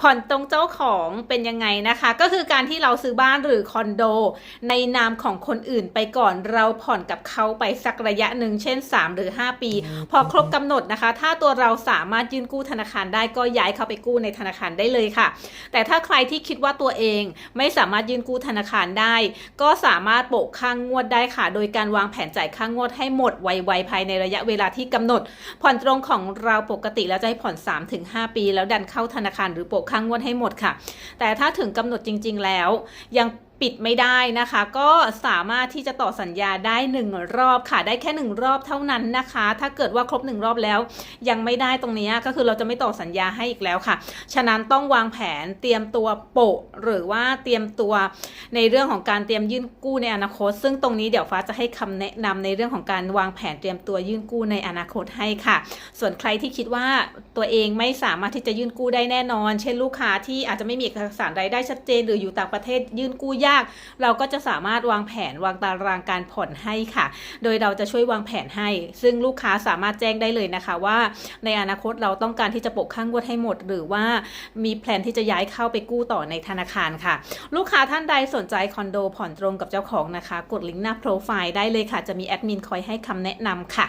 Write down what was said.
ผ่อนตรงเจ้าของเป็นยังไงนะคะ ก็คือการที่เราซื้อบ้านหรือคอนโด ในนามของคนอื่นไปก่อนเราผ่อนกับเขาไปสักระยะหนึ่งเช่น 3 หรือ 5 ปี พอครบกำหนดนะคะ ถ้าตัวเราสามารถยื่นกู้ธนาคารได้ก็ย้ายเข้าไปกู้ในธนาคารได้เลยค่ะ แต่ถ้าใครที่คิดว่าตัวเองไม่สามารถยื่นกู้ธนาคารได้ ก็สามารถโปะข้างงวดได้ค่ะ โดยการวางแผนจ่ายค่างงวดให้หมดไวๆภายในระยะเวลาที่กำหนด ผ่อนตรงของเราปกติแล้วจะให้ผ่อน 3-5 ปี แล้วดันเข้าธนาคารหรือโปะค้างงวดให้หมดค่ะ แต่ถ้าถึงกำหนดจริง ๆ แล้ว ยัง ปิดไม่ได้นะคะ ก็สามารถที่จะต่อสัญญาได้หนึ่งรอบค่ะ ได้แค่หนึ่งรอบเท่านั้นนะคะ ถ้าเกิดว่าครบหนึ่งรอบแล้ว ยังไม่ได้ตรงนี้ก็คือเราจะไม่ต่อสัญญาให้อีกแล้วค่ะ ฉะนั้นต้องวางแผนเตรียมตัวโปะ หรือว่าเตรียมตัวในเรื่องของการเตรียมยื่นกู้ในอนาคต ซึ่งตรงนี้เดี๋ยวฟ้าจะให้คำแนะนำในเรื่องของการวางแผนเตรียมตัวยื่นกู้ในอนาคตให้ค่ะ ส่วนใครที่คิดว่าตัวเองไม่สามารถที่จะยื่นกู้ได้แน่นอน เช่นลูกค้าที่อาจจะไม่มีเอกสารรายได้ชัดเจน หรืออยู่ต่างประเทศยื่นกู้ยาก เราก็จะสามารถวางแผนวางตารางการผ่อนให้ค่ะ โดยเราจะช่วยวางแผนให้ ซึ่งลูกค้าสามารถแจ้งได้เลยนะคะว่า ในอนาคตเราต้องการที่จะปกข้างงวดให้หมด หรือว่ามีแผนที่จะย้ายเข้าไปกู้ต่อในธนาคารค่ะ ลูกค้าท่านใดสนใจคอนโดผ่อนตรงกับเจ้าของนะคะ กดลิงก์หน้าโปรไฟล์ได้เลยค่ะ จะมีแอดมินคอยให้คำแนะนำค่ะ